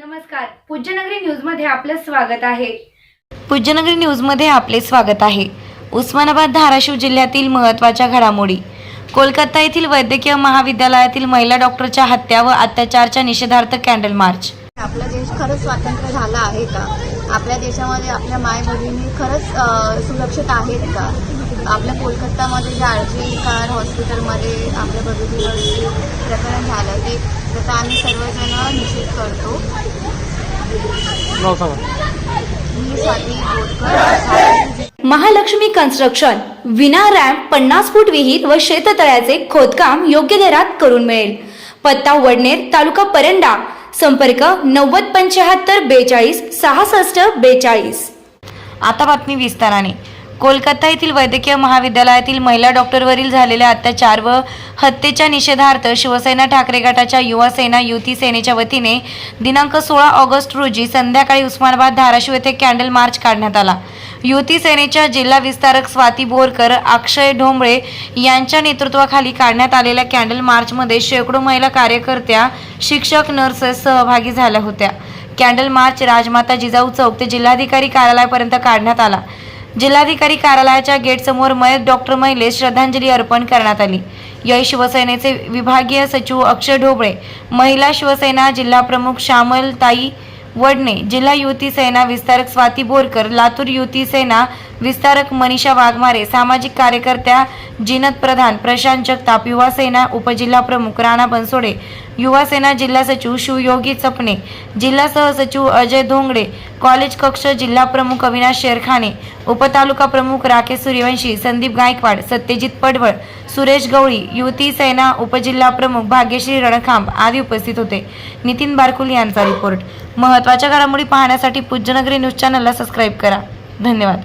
नमस्कार. पूज्यनगरी न्यूजमध्ये आपलं स्वागत आहे. पूज्यनगरी न्यूजमध्ये आपले स्वागत आहे. उस्मानाबाद धाराशिव जिल्ह्यातील महत्त्वाच्या घडामोडी. कोलकाता येथील वैद्यकीय महाविद्यालयातील महिला डॉक्टरच्या हत्या व अत्याचारच्या निषेधार्थ कॅन्डल मार्च. आपला देश खरंच स्वातंत्र्य झाला आहे का? आपल्या देशामध्ये आपल्या माय भगिनी खरंच सुरक्षित आहेत का? आपल्या कोलकातामध्ये जे आर जी कार हॉस्पिटलमध्ये आपल्या भगिनीवरती प्रकरण झालं ते त्याचा आम्ही सर्वजण निषेध करतो. मी स्वाती बोरकर महालक्ष्मी कन्स्ट्रक्शन. विना रॅम्प पन्नास फूट विहीर व शेततळ्याचे खोदकाम योग्य दरात करून मिळेल. पत्ता वडनेर तालुका परंडा. संपर्क नव्वद पंच्याहत्तर बेचाळीस सहासष्ट बेचाळीस. आता बातमी विस्ताराने. कोलकाता येथील वैद्यकीय महाविद्यालयातील महिला डॉक्टरवरील झालेल्या अत्याचार व हत्येच्या निषेधार्थ शिवसेना ठाकरे गटाच्या युवा सेना युती सेनेच्या वतीने दिनांक सोळा ऑगस्ट रोजी संध्याकाळी उस्मानाबाद धाराशिव येथे कॅन्डल मार्च काढण्यात आला. युती सेनेच्या जिल्हा विस्तारक स्वाती बोरकर अक्षय ढोंबळे यांच्या नेतृत्वाखाली काढण्यात आलेल्या कॅन्डल मार्चमध्ये शेकडो महिला कार्यकर्त्या शिक्षक नर्सेस सहभागी झाल्या होत्या. कॅन्डल मार्च राजमाता जिजाऊ चौक ते जिल्हाधिकारी कार्यालयापर्यंत काढण्यात आला. जिल्हाधिकारी कार्यालयाच्या गेटसमोर मयत डॉक्टर महिलेस श्रद्धांजली अर्पण करण्यात आली. यावेळी शिवसेनेचे विभागीय सचिव अक्षय ढोबळे महिला शिवसेना जिल्हा प्रमुख श्यामल ताई वडणे जिल्हा युती सेना विस्तारक स्वाती बोरकर लातूर युती सेना विस्तारक मनीषा वाघमारे सामाजिक कार्यकर्त्या जिनत प्रधान प्रशांत जगताप युवा सेना उपजिल्हा प्रमुख राणा बनसोडे युवा सेना जिल्हा सचिव शिवयोगी चपणे जिल्हा सहसचिव अजय धोंगडे कॉलेज कक्ष जिल्हा प्रमुख अविनाश शेरखाने उपतालुका प्रमुख राकेश सूर्यवंशी संदीप गायकवाड सत्यजित पडवळ सुरेश गवळी युती सेना उपजिल्हा प्रमुख भाग्यश्री रणखांब आदी उपस्थित होते. नितीन बारकुल यांचा रिपोर्ट महत्त्वाच्या घडामोडी पाहण्यासाठी पूज्यनगरी न्यूज चॅनलला सबस्क्राईब करा. धन्यवाद.